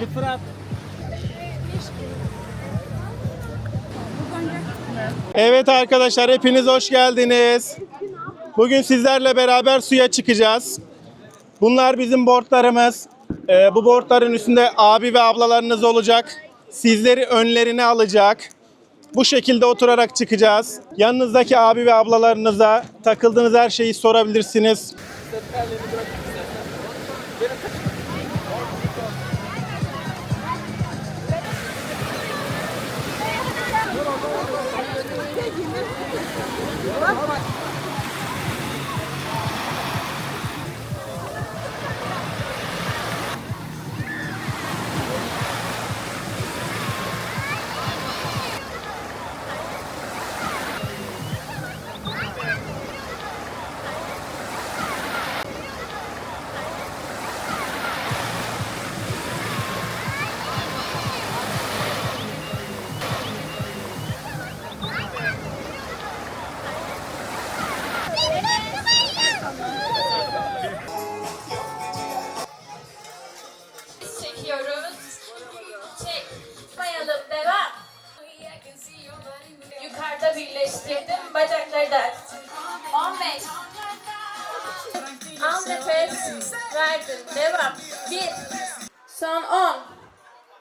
Ali Fırat. Evet arkadaşlar hepiniz hoş geldiniz. Bugün sizlerle beraber suya çıkacağız. Bunlar bizim boardlarımız. Ee, bu boardların üstünde abi ve ablalarınız olacak. Sizleri önlerine alacak. Bu şekilde oturarak çıkacağız. Yanınızdaki abi ve ablalarınıza takıldığınız her şeyi sorabilirsiniz. Birleştirdim. Bacakları da. 15. Al nefes. Verdin. Devam. 1. Son 10.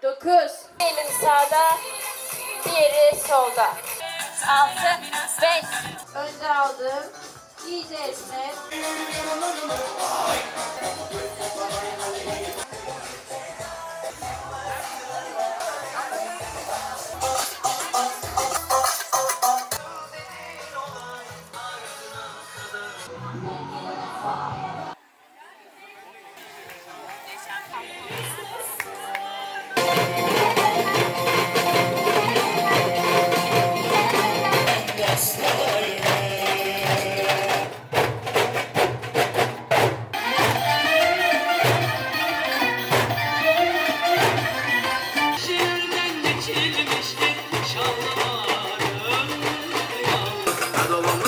9. Elin sağda. Diğeri solda. 6. 5. Önce aldım. İyice esnet.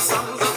some.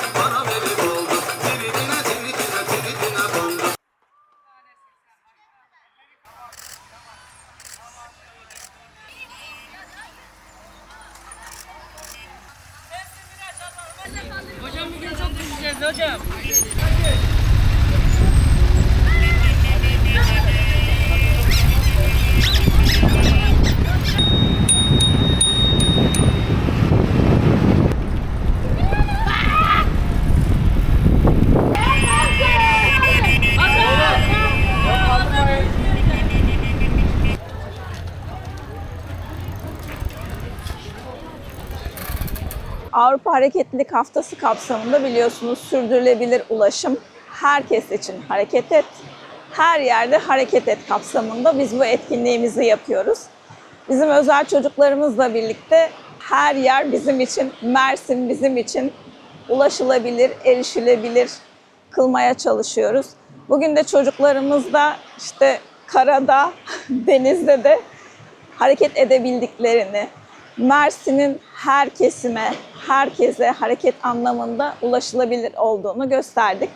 Avrupa Hareketlilik Haftası kapsamında biliyorsunuz sürdürülebilir ulaşım herkes için hareket et, her yerde hareket et kapsamında biz bu etkinliğimizi yapıyoruz. Bizim özel çocuklarımızla birlikte her yer bizim için, Mersin bizim için ulaşılabilir, erişilebilir kılmaya çalışıyoruz. Bugün de çocuklarımızla işte karada, denizde de hareket edebildiklerini, Mersin'in her kesime, herkese hareket anlamında ulaşılabilir olduğunu gösterdik.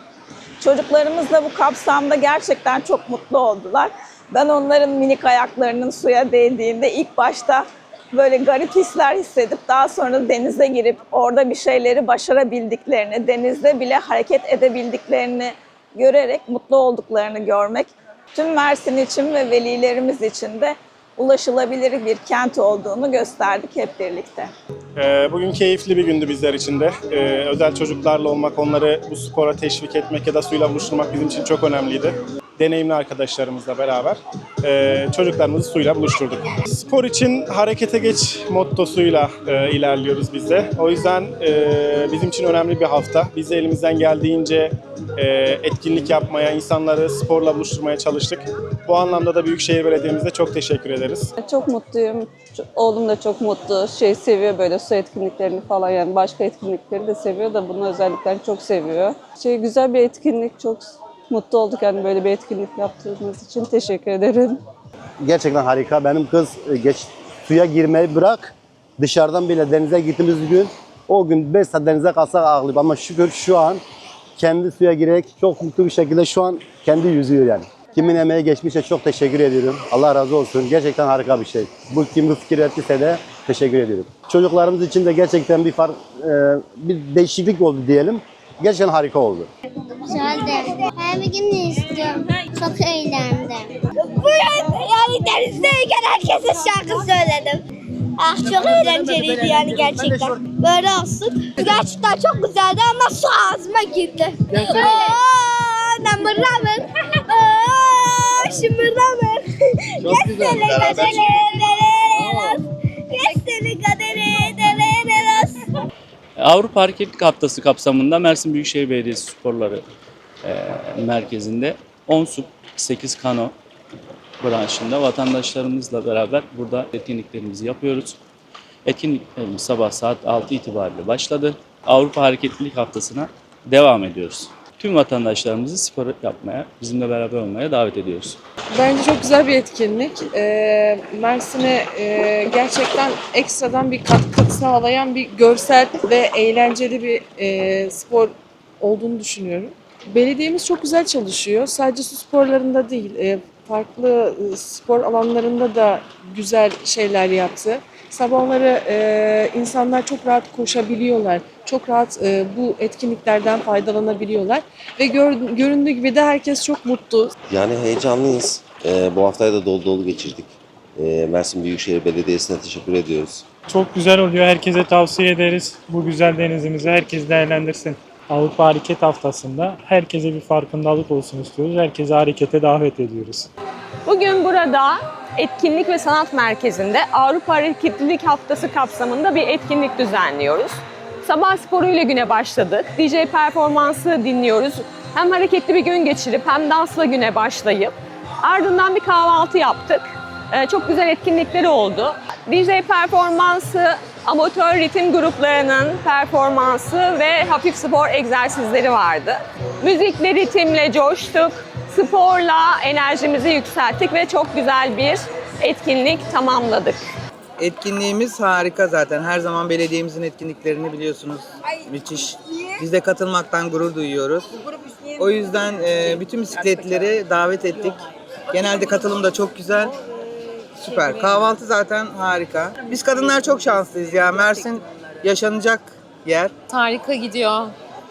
Çocuklarımız da bu kapsamda gerçekten çok mutlu oldular. Ben onların minik ayaklarının suya değdiğinde ilk başta böyle garip hisler hissedip daha sonra denize girip orada bir şeyleri başarabildiklerini, denizde bile hareket edebildiklerini görerek mutlu olduklarını görmek tüm Mersin için ve velilerimiz için de ulaşılabilir bir kent olduğunu gösterdik hep birlikte. Ee, Bugün keyifli bir gündü bizler için de. Ee, Özel çocuklarla olmak, onları bu spora teşvik etmek ya da suyla buluşturmak bizim için çok önemliydi. Deneyimli arkadaşlarımızla beraber e, çocuklarımızı suyla buluşturduk. Spor için harekete geç mottosuyla e, ilerliyoruz biz de. O yüzden e, bizim için önemli bir hafta. Biz de elimizden geldiğince e, etkinlik yapmaya, insanları sporla buluşturmaya çalıştık. Bu anlamda da Büyükşehir Belediye'mize çok teşekkür ederiz. Çok mutluyum. Oğlum da çok mutlu. Şey seviyor böyle su etkinliklerini falan yani başka etkinlikleri de seviyor da bunu özellikle çok seviyor. Şey güzel bir etkinlik. Çok mutlu olduk yani böyle bir etkinlik yaptığınız için. Teşekkür ederim. gerçekten harika. Benim kız e, geç suya girmeyi bırak. Dışarıdan bile denize gittiğimiz gün o gün 5 saat denize kalsak ağlayıp ama şükür şu an kendi suya girerek çok mutlu bir şekilde şu an kendi yüzüyor yani. Kimin emeği geçmişse çok teşekkür ediyorum. Allah razı olsun. Gerçekten harika bir şey. Bu kim bu fikir ettiyse de teşekkür ediyorum. Çocuklarımız için de gerçekten bir fark, e, bir değişiklik oldu diyelim. Gerçekten harika oldu. Güzeldi. Her bir gün istiyorum. Çok eğlendim. Bu yani denizdeyken herkese şarkı söyledim. Ah çok eğlenceliydi yani gerçekten. Böyle olsun. Gerçekten çok güzeldi ama su ağzıma girdi. Aa, number number. Aa, şımbırlamır. Çok güzel. Geçsene Avrupa Hareketlilik Haftası kapsamında Mersin Büyükşehir Belediyesi Sporları e, Merkezi'nde 10 sup 8 kano branşında vatandaşlarımızla beraber burada etkinliklerimizi yapıyoruz. Etkinliklerimiz sabah saat 6 itibariyle başladı. Avrupa Hareketlilik Haftası'na devam ediyoruz. Tüm vatandaşlarımızı spor yapmaya, bizimle beraber olmaya davet ediyoruz. Bence çok güzel bir etkinlik. Ee, Mersin'e e, gerçekten ekstradan bir katkı sağlayan bir görsel ve eğlenceli bir e, spor olduğunu düşünüyorum. Belediyemiz çok güzel çalışıyor. Sadece su sporlarında değil, e, farklı spor alanlarında da güzel şeyler yaptı. Sabahları e, insanlar çok rahat koşabiliyorlar. Çok rahat e, bu etkinliklerden faydalanabiliyorlar. Ve gör, göründüğü gibi de herkes çok mutlu. Yani heyecanlıyız. Ee, bu haftayı da dolu dolu geçirdik. Ee, Mersin Büyükşehir Belediyesi'ne teşekkür ediyoruz. Çok güzel oluyor. Herkese tavsiye ederiz. Bu güzel denizimizi herkes değerlendirsin. Avrupa Hareket Haftası'nda herkese bir farkındalık olsun istiyoruz. Herkese harekete davet ediyoruz. Bugün burada Etkinlik ve Sanat Merkezi'nde Avrupa Hareketlilik Haftası kapsamında bir etkinlik düzenliyoruz. Sabah sporuyla güne başladık. DJ performansı dinliyoruz. Hem hareketli bir gün geçirip hem dansla güne başlayıp ardından bir kahvaltı yaptık. Ee, çok güzel etkinlikleri oldu. DJ performansı, amatör ritim gruplarının performansı ve hafif spor egzersizleri vardı. Müzikle, ritimle coştuk. Sporla enerjimizi yükselttik ve çok güzel bir etkinlik tamamladık. Etkinliğimiz harika zaten. Her zaman belediyemizin etkinliklerini biliyorsunuz. Müthiş. Biz de katılmaktan gurur duyuyoruz. O yüzden e, bütün bisikletleri davet ettik. Genelde katılım da çok güzel. Süper. Kahvaltı zaten harika. Biz kadınlar çok şanslıyız ya. Mersin yaşanacak yer. Harika gidiyor.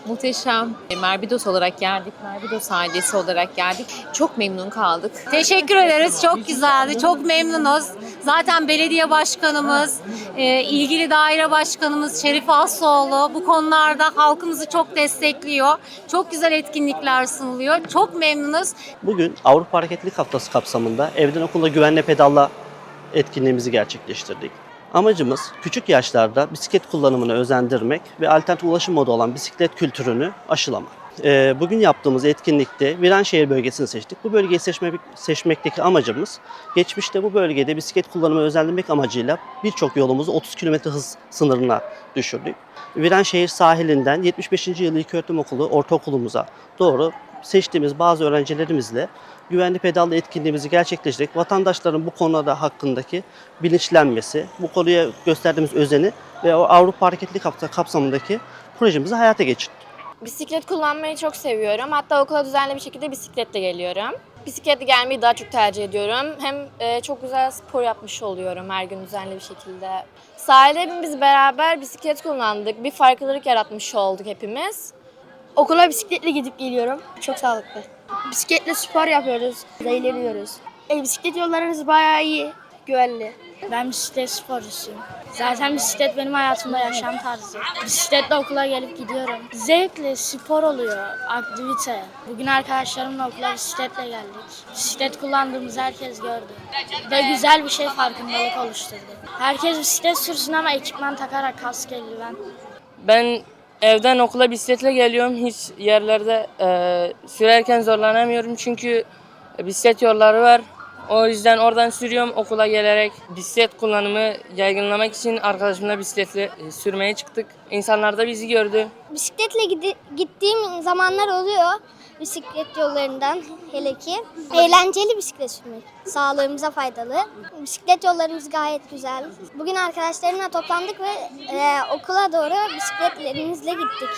Muhteşem. Merbidos olarak geldik. Merbidos ailesi olarak geldik. Çok memnun kaldık. Teşekkür ederiz. Çok güzeldi. Çok memnunuz. Zaten belediye başkanımız, e, ilgili daire başkanımız Şerif Aslıoğlu bu konularda halkımızı çok destekliyor. Çok güzel etkinlikler sunuluyor. Çok memnunuz. Bugün Avrupa Hareketlilik Haftası kapsamında evden okula güvenle pedalla etkinliğimizi gerçekleştirdik. Amacımız küçük yaşlarda bisiklet kullanımını özendirmek ve alternatif ulaşım modu olan bisiklet kültürünü aşılamak. Ee, Bugün yaptığımız etkinlikte Viranşehir bölgesini seçtik. Bu bölgeyi seçmek, seçmekteki amacımız geçmişte bu bölgede bisiklet kullanımı özendirmek amacıyla birçok yolumuzu 30 km hız sınırına düşürdük. Viranşehir sahilinden 75. yıl İlköğretim Okulu ortaokulumuza doğru seçtiğimiz bazı öğrencilerimizle güvenli pedallı etkinliğimizi gerçekleştirerek vatandaşların bu konuda hakkındaki bilinçlenmesi, bu konuya gösterdiğimiz özeni ve Avrupa Hareketlilik Haftası kapsamındaki projemizi hayata geçirdik. Bisiklet kullanmayı çok seviyorum. Hatta okula düzenli bir şekilde bisikletle geliyorum. Bisikletle gelmeyi daha çok tercih ediyorum. Hem e, çok güzel spor yapmış oluyorum her gün düzenli bir şekilde. Sahilde hepimiz beraber bisiklet kullandık. Bir farklılık yaratmış olduk hepimiz. Okula bisikletle gidip geliyorum. Çok sağlıklı. Bisikletle spor yapıyoruz. Eğleniyoruz. E, bisiklet yollarımız bayağı iyi. Güvenli. Ben bisiklet sporcusuyum. Zaten bisiklet benim hayatımda yaşam tarzı. Bisikletle okula gelip gidiyorum. Zevkli, spor oluyor, aktivite. Bugün arkadaşlarımla okula bisikletle geldik. Bisiklet kullandığımızı herkes gördü. Ve güzel bir şey farkındalık oluşturdu. Herkes bisiklet sürsün ama ekipman takarak kask eldiven. Ben evden okula bisikletle geliyorum. Hiç yerlerde e, sürerken zorlanamıyorum çünkü bisiklet yolları var. O yüzden oradan sürüyorum okula gelerek. Bisiklet kullanımı yaygınlamak için arkadaşımla bisikletle e, sürmeye çıktık. İnsanlar da bizi gördü. Bisikletle gidi- gittiğim zamanlar oluyor. Bisiklet yollarından hele ki. Eğlenceli bisiklet sürmek. Sağlığımıza faydalı. Bisiklet yollarımız gayet güzel. Bugün arkadaşlarımla toplandık ve e, okula doğru bisikletlerimizle gittik.